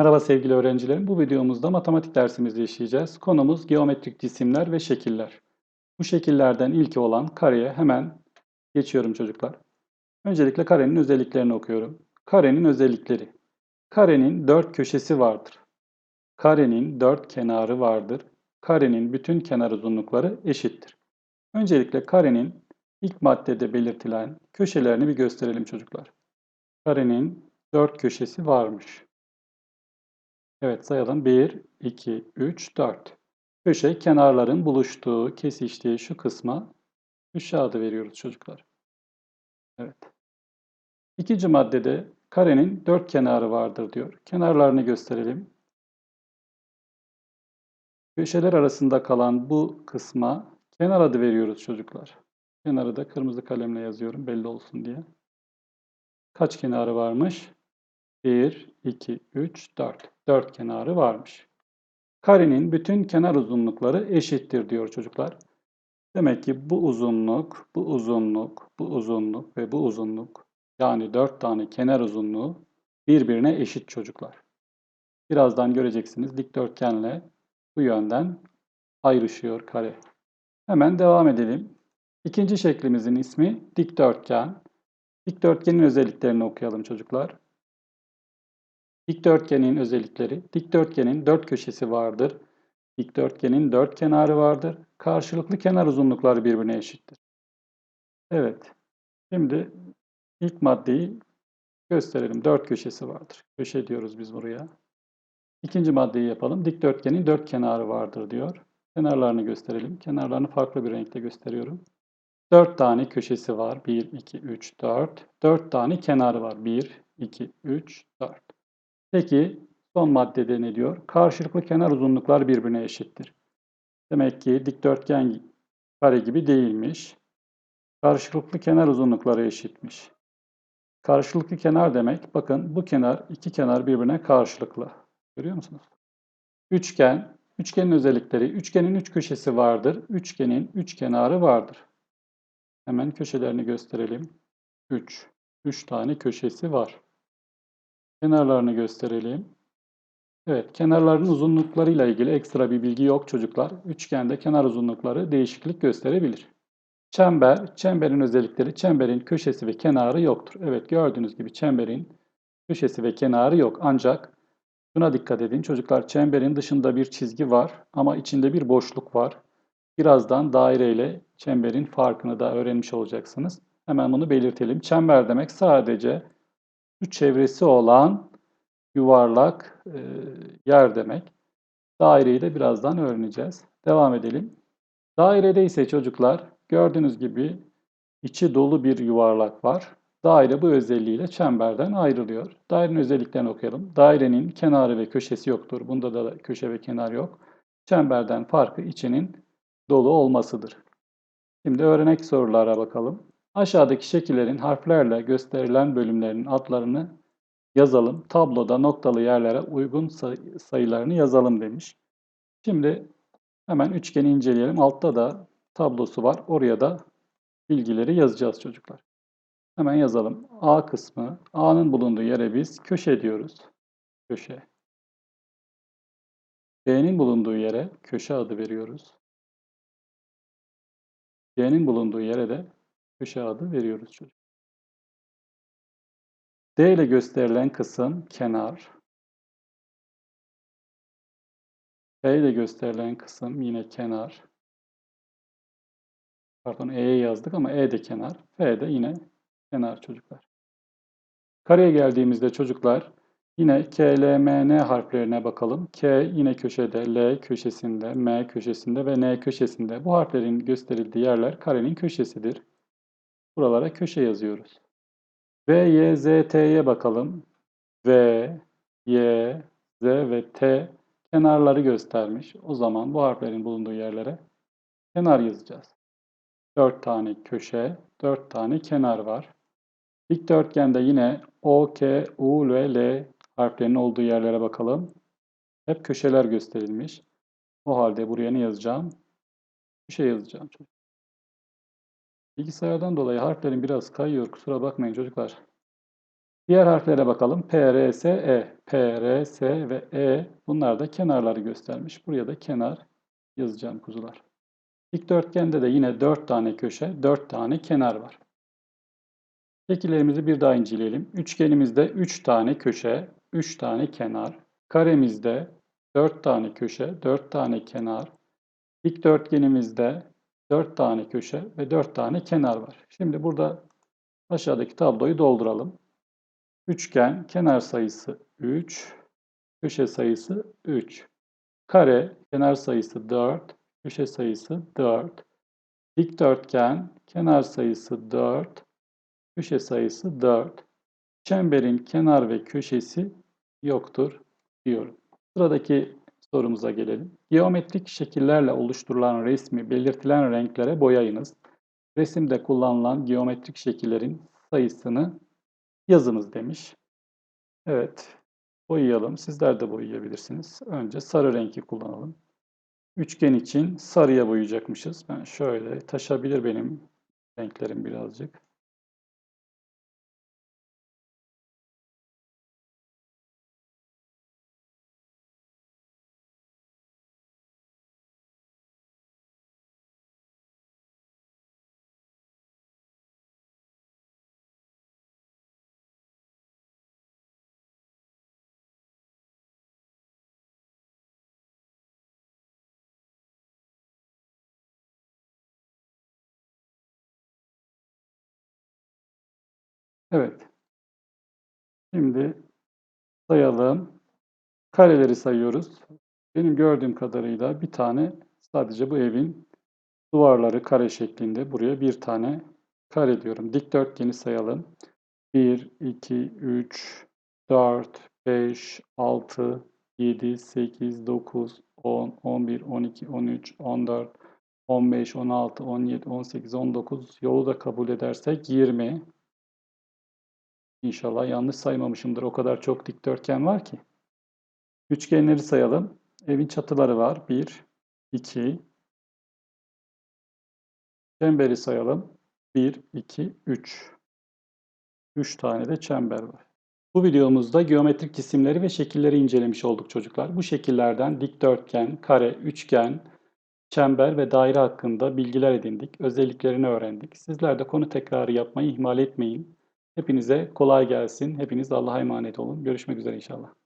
Merhaba sevgili öğrencilerim. Bu videomuzda matematik dersimizi işleyeceğiz. Konumuz geometrik cisimler ve şekiller. Bu şekillerden ilki olan kareye hemen geçiyorum çocuklar. Öncelikle karenin özelliklerini okuyorum. Karenin özellikleri. Karenin dört köşesi vardır. Karenin dört kenarı vardır. Karenin bütün kenar uzunlukları eşittir. Öncelikle karenin ilk maddede belirtilen köşelerini bir gösterelim çocuklar. Karenin dört köşesi varmış. Evet sayalım. 1, 2, 3, 4. Köşe kenarların buluştuğu, kesiştiği şu kısma köşe adı veriyoruz çocuklar. Evet. İkinci maddede karenin dört kenarı vardır diyor. Kenarlarını gösterelim. Köşeler arasında kalan bu kısma kenar adı veriyoruz çocuklar. Kenarı da kırmızı kalemle yazıyorum belli olsun diye. Kaç kenarı varmış? 1, 2, 3, 4. 4 kenarı varmış. Karenin bütün kenar uzunlukları eşittir diyor çocuklar. Demek ki bu uzunluk, bu uzunluk, bu uzunluk ve bu uzunluk yani 4 tane kenar uzunluğu birbirine eşit çocuklar. Birazdan göreceksiniz dikdörtgenle bu yönden ayrışıyor kare. Hemen devam edelim. İkinci şeklimizin ismi dikdörtgen. Dikdörtgenin özelliklerini okuyalım çocuklar. Dikdörtgenin özellikleri. Dikdörtgenin dört köşesi vardır. Dikdörtgenin dört kenarı vardır. Karşılıklı kenar uzunlukları birbirine eşittir. Evet. Şimdi ilk maddeyi gösterelim. Dört köşesi vardır. Köşe diyoruz biz buraya. İkinci maddeyi yapalım. Dikdörtgenin dört kenarı vardır diyor. Kenarlarını gösterelim. Kenarlarını farklı bir renkte gösteriyorum. Dört tane köşesi var. 1, 2, 3, 4. Dört tane kenarı var. 1, 2, 3, 4. Peki son maddede ne diyor? Karşılıklı kenar uzunluklar birbirine eşittir. Demek ki dikdörtgen kare gibi değilmiş. Karşılıklı kenar uzunlukları eşitmiş. Karşılıklı kenar demek, bakın bu kenar, iki kenar birbirine karşılıklı. Görüyor musunuz? Üçgen, üçgenin özellikleri, üçgenin üç köşesi vardır. Üçgenin üç kenarı vardır. Hemen köşelerini gösterelim. 3. 3 tane köşesi var. Kenarlarını gösterelim. Evet, kenarların uzunluklarıyla ilgili ekstra bir bilgi yok çocuklar. Üçgende kenar uzunlukları değişiklik gösterebilir. Çember, çemberin özellikleri, çemberin köşesi ve kenarı yoktur. Evet, gördüğünüz gibi çemberin köşesi ve kenarı yok. Ancak şuna dikkat edin çocuklar, çemberin dışında bir çizgi var ama içinde bir boşluk var. Birazdan daire ile çemberin farkını da öğrenmiş olacaksınız. Hemen bunu belirtelim. Çember demek sadece şu çevresi olan yuvarlak e, yer demek. Daireyi de birazdan öğreneceğiz. Devam edelim. Dairede ise çocuklar gördüğünüz gibi içi dolu bir yuvarlak var. Daire bu özelliğiyle çemberden ayrılıyor. Dairenin özelliklerini okuyalım. Dairenin kenarı ve köşesi yoktur. Bunda da köşe ve kenar yok. Çemberden farkı içinin dolu olmasıdır. Şimdi öğrenek sorulara bakalım. Aşağıdaki şekillerin harflerle gösterilen bölümlerinin adlarını yazalım. Tabloda noktalı yerlere uygun sayılarını yazalım demiş. Şimdi hemen üçgeni inceleyelim. Altta da tablosu var. Oraya da bilgileri yazacağız çocuklar. Hemen yazalım. A kısmı. A'nın bulunduğu yere biz köşe diyoruz. Köşe. B'nin bulunduğu yere köşe adı veriyoruz. C'nin bulunduğu yere de köşe adı veriyoruz çocuk. D ile gösterilen kısım kenar. E ile gösterilen kısım yine kenar. Pardon E'ye yazdık ama E de kenar. F de yine kenar çocuklar. Kareye geldiğimizde çocuklar yine K, L, M, N harflerine bakalım. K yine köşede, L köşesinde, M köşesinde ve N köşesinde. Bu harflerin gösterildiği yerler karenin köşesidir. Buralara köşe yazıyoruz. V, Y, Z, T'ye bakalım. V, Y, Z ve T kenarları göstermiş. O zaman bu harflerin bulunduğu yerlere kenar yazacağız. 4 tane köşe, 4 tane kenar var. Dikdörtgende yine O, K, U ve L harflerinin olduğu yerlere bakalım. Hep köşeler gösterilmiş. O halde buraya ne yazacağım? Köşe yazacağım. Bilgisayardan dolayı harflerim biraz kayıyor. Kusura bakmayın çocuklar. Diğer harflere bakalım. P, R, S, E. P, R, S ve E bunlar da kenarları göstermiş. Buraya da kenar yazacağım kuzular. Dikdörtgende de yine 4 tane köşe, 4 tane kenar var. Şekillerimizi bir daha inceleyelim. Üçgenimizde 3 tane köşe, 3 tane kenar. Karemizde 4 tane köşe, 4 tane kenar. Dikdörtgenimizde 4 tane köşe ve 4 tane kenar var. Şimdi burada aşağıdaki tabloyu dolduralım. Üçgen kenar sayısı 3, köşe sayısı 3. Kare kenar sayısı 4, köşe sayısı 4. Dikdörtgen kenar sayısı 4, köşe sayısı 4. Çemberin kenar ve köşesi yoktur diyorum. Sıradaki sorumuza gelelim. Geometrik şekillerle oluşturulan resmi belirtilen renklere boyayınız. Resimde kullanılan geometrik şekillerin sayısını yazınız demiş. Evet, boyayalım. Sizler de boyayabilirsiniz. Önce sarı renki kullanalım. Üçgen için sarıya boyayacakmışız. Ben şöyle taşabilir benim renklerim birazcık. Evet. Şimdi sayalım. Kareleri sayıyoruz. Benim gördüğüm kadarıyla bir tane sadece bu evin duvarları kare şeklinde. Buraya bir tane kare diyorum. Dikdörtgeni sayalım. 1, 2, 3, 4, 5, 6, 7, 8, 9, 10, 11, 12, 13, 14, 15, 16, 17, 18, 19 yolu da kabul edersek 20. İnşallah yanlış saymamışımdır. O kadar çok dikdörtgen var ki. Üçgenleri sayalım. Evin çatıları var. 1, 2. Çemberi sayalım. 1, 2, 3. 3 tane de çember var. Bu videomuzda geometrik cisimleri ve şekilleri incelemiş olduk çocuklar. Bu şekillerden dikdörtgen, kare, üçgen, çember ve daire hakkında bilgiler edindik. Özelliklerini öğrendik. Sizler de konu tekrarı yapmayı ihmal etmeyin. Hepinize kolay gelsin. Hepiniz Allah'a emanet olun. Görüşmek üzere inşallah.